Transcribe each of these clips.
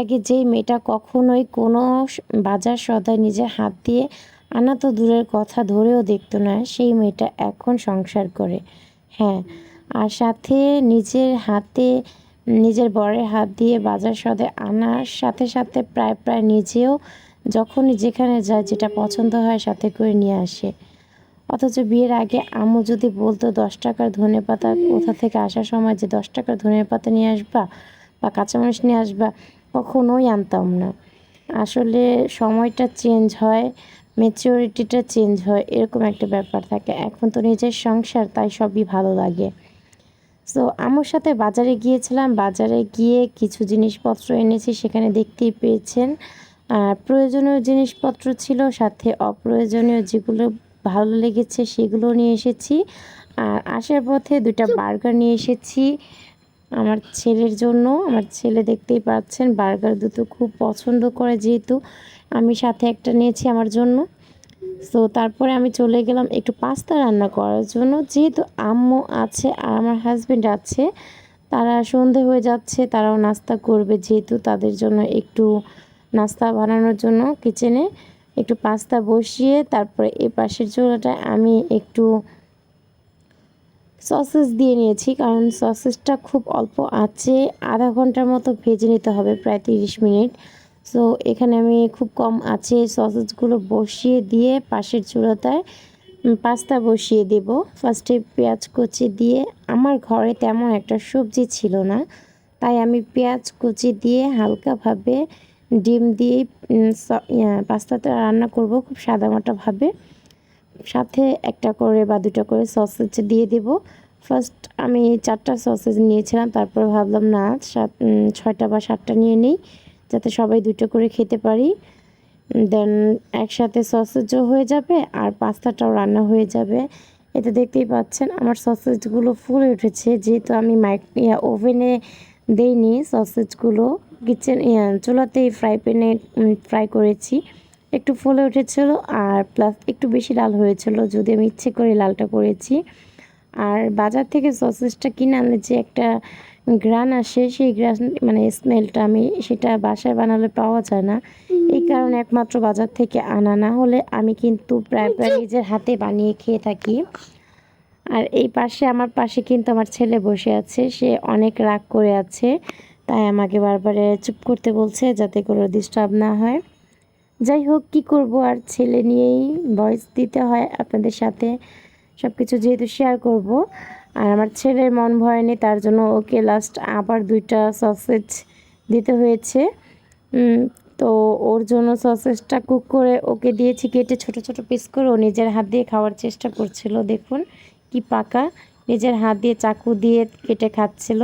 আগে যেই মেয়েটা কখনোই কোনো বাজার সদায় নিজের হাত দিয়ে আনা তো দূরের কথা ধরেও দেখতো না, সেই মেয়েটা এখন সংসার করে। হ্যাঁ আর সাথে নিজের হাতে, নিজের বরের হাত দিয়ে বাজার সদায় আনার সাথে সাথে প্রায় প্রায় নিজেও যখনই যেখানে যায় যেটা পছন্দ হয় সাথে করে নিয়ে আসে। অথচ বিয়ের আগে আম্মু যদি বলতো, দশ টাকার ধনে পাতা কোথা থেকে আসার সময় যে দশ টাকার ধনে পাতা নিয়ে আসবা বা কাঁচামরিচ নিয়ে আসবা? কখনোই আনতাম না। আসলে সময়টা চেঞ্জ হয় মেচিউরিটিটা চেঞ্জ হয় এরকম একটা ব্যাপার থাকে। এখন তো নিজের সংসার তাই সবই ভালো লাগে। সো আমার সাথে বাজারে গিয়েছিলাম। বাজারে গিয়ে কিছু জিনিসপত্র এনেছি সেখানে দেখতেই পেয়েছেন। আর প্রয়োজনীয় জিনিসপত্র ছিল সাথে অপ্রয়োজনীয় যেগুলো ভালো লেগেছে সেগুলো নিয়ে এসেছি। আর আসার পথে দুটা বার্গার নিয়ে এসেছি। আমার ছেলের জন্য। আমার ছেলে দেখতেই পাচ্ছেন, বার্গার দুটো খুব পছন্দ করে যেহেতু আমি সাথে একটা নিয়েছি আমার জন্য। তো তারপরে আমি চলে গেলাম একটু পাস্তা রান্না করার জন্য। যেহেতু আম্মু আছে আর আমার হাজবেন্ড আছে, তারা সন্ধে হয়ে যাচ্ছে, তারাও নাস্তা করবে যেহেতু তাদের জন্য একটু নাস্তা বানানোর জন্য কিচেনে একটু পাস্তা বসিয়ে তারপরে এই পাশের চুলাটায় আমি একটু সসেস দিয়ে নিয়েছি, কারণ সসেসটা খুব অল্প আছে। আধা ঘণ্টার মতো ভেজে নিতে হবে, প্রায় তিরিশ মিনিট। সো এখানে আমি খুব কম আছে সসেসগুলো বসিয়ে দিয়ে পাশের চুলাটায় পাস্তা বসিয়ে দেব। ফার্স্টে পেঁয়াজ কুচি দিয়ে, আমার ঘরে তেমন একটা সবজি ছিল না, তাই আমি পেঁয়াজ কুচি দিয়ে হালকাভাবে ডিম দিয়ে পাস্তাটা রান্না করব খুব সাদামাটাভাবে সাথে একটা করে বা দুটো করে সসেজ দিয়ে দেব। ফার্স্ট আমি চারটা সসেজ নিয়েছিলাম, তারপর ভাবলাম না, সাত ছয়টা বা সাতটা নিয়ে নিই, যাতে সবাই দুটো করে খেতে পারি। দেন একসাথে সসেজও হয়ে যাবে আর পাস্তাটাও রান্না হয়ে যাবে। এতে দেখতেই পাচ্ছেন, আমার সসেজগুলো ফুলে উঠেছে, যেহেতু আমি মাইক ওভেনে দেইনি সসেজগুলো কিচেন চুলাতেই ফ্রাই প্যানে ফ্রাই করেছি। একটু ফুলে উঠেছিল আর প্লাস একটু বেশি লাল হয়েছিল যদি আমি ইচ্ছে করে লালটা করেছি। আর বাজার থেকে সসেসটা কিনে আনলে যে একটা গ্রান আসে সেই গ্রান মানে স্মেলটা আমি সেটা বাসায় বানালে পাওয়া যায় না। এই কারণে একমাত্র বাজার থেকে আনা না হলে আমি কিন্তু প্রায় প্রায় নিজের হাতে বানিয়ে খেয়ে থাকি। আর এই পাশে আমার পাশে কিন্তু আমার ছেলে বসে আছে সে অনেক রাগ করে আছে। তাই আমাকে বারবার চুপ করতে বলছে যাতে করে ডিস্টার্ব না হয়। যাই হোক, কি করব আর ছেলে নিয়েই ভয়েস দিতে হয় আপনাদের সাথে। সব কিছু যেহেতু শেয়ার করব। আর আমার ছেলের মন ভয় ভরেনি তার জন্য ওকে লাস্ট আবার দুইটা সসেজ দিতে হয়েছে। তো ওর জন্য সসেজটা কুক করে ওকে দিয়েছি কেটে ছোট ছোট পিস করে। ও নিজের হাত দিয়ে খাওয়ার চেষ্টা করছিল, দেখুন কি পাকা। নিজের হাত দিয়ে চাকু দিয়ে কেটে খাচ্ছিল।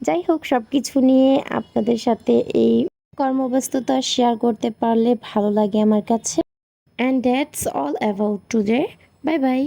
যাই হোক সব কিছু নিয়ে আপনাদের সাথে এই কর্মব্যস্ততা শেয়ার করতে পারলে ভালো লাগে আমার কাছে। And that's all about today bye bye